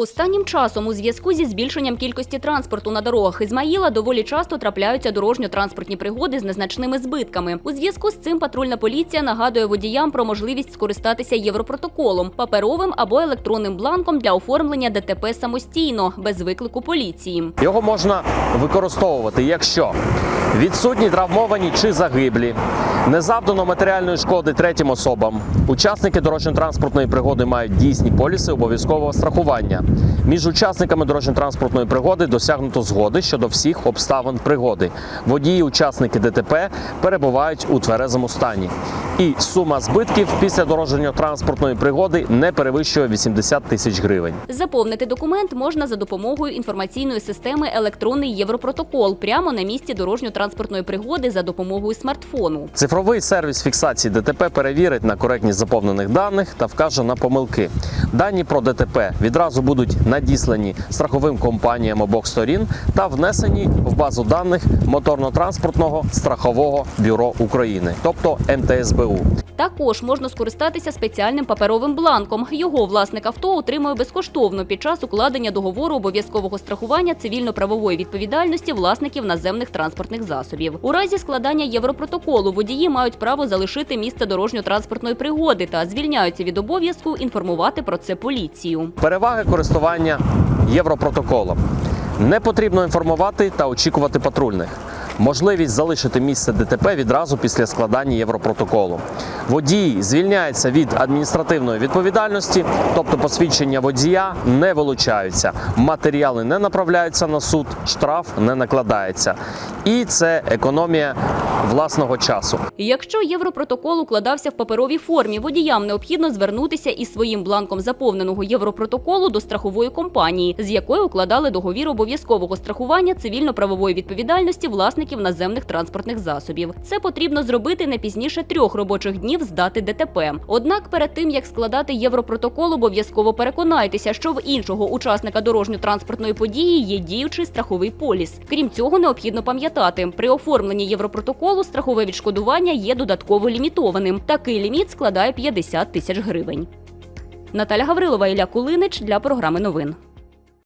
Останнім часом у зв'язку зі збільшенням кількості транспорту на дорогах Ізмаїла доволі часто трапляються дорожньо-транспортні пригоди з незначними збитками. У зв'язку з цим патрульна поліція нагадує водіям про можливість скористатися європротоколом, паперовим або електронним бланком для оформлення ДТП самостійно, без виклику поліції. Його можна використовувати, якщо відсутні травмовані чи загиблі, не завдано матеріальної шкоди третім особам. Учасники дорожньо-транспортної пригоди мають дійсні поліси обов'язкового страхування. Між учасниками дорожньо-транспортної пригоди досягнуто згоди щодо всіх обставин пригоди. Водії, учасники ДТП перебувають у тверезому стані. І сума збитків після дорожньо-транспортної пригоди не перевищує 80 тисяч гривень. Заповнити документ можна за допомогою інформаційної системи електронний європротокол прямо на місці дорожньо-транспортної пригоди за допомогою смартфону. Цифровий сервіс фіксації ДТП перевірить на коректність заповнених даних та вкаже на помилки. Дані про ДТП відразу будуть надіслані страховим компаніям обох сторін та внесені в базу даних моторно-транспортного страхового бюро України, тобто МТСБУ. Також можна скористатися спеціальним паперовим бланком. Його власник авто отримує безкоштовно під час укладення договору обов'язкового страхування цивільно-правової відповідальності власників наземних транспортних засобів. У разі складання європротоколу водії мають право залишити місце дорожньо-транспортної пригоди та звільняються від обов'язку інформувати про це поліцію. Переваги користування європротоколом. Не потрібно інформувати та очікувати патрульних. Можливість залишити місце ДТП відразу після складання європротоколу. Водії звільняються від адміністративної відповідальності, тобто посвідчення водія не вилучаються, матеріали не направляються на суд, штраф не накладається. І це економія власного часу. Якщо європротокол укладався в паперовій формі, водіям необхідно звернутися із своїм бланком заповненого європротоколу до страхової компанії, з якою укладали договір обов'язкового страхування цивільно-правової відповідальності власників наземних транспортних засобів. Це потрібно зробити не пізніше трьох робочих днів з дати ДТП. Однак, перед тим як складати європротокол, обов'язково переконайтеся, що в іншого учасника дорожньо-транспортної події є діючий страховий поліс. Крім цього, необхідно пам'ятати, при оформленні європротоколу страхове відшкодування є додатково лімітованим. Такий ліміт складає 50 тисяч гривень. Наталя Гаврилова, Ілля Кулинич для програми новин.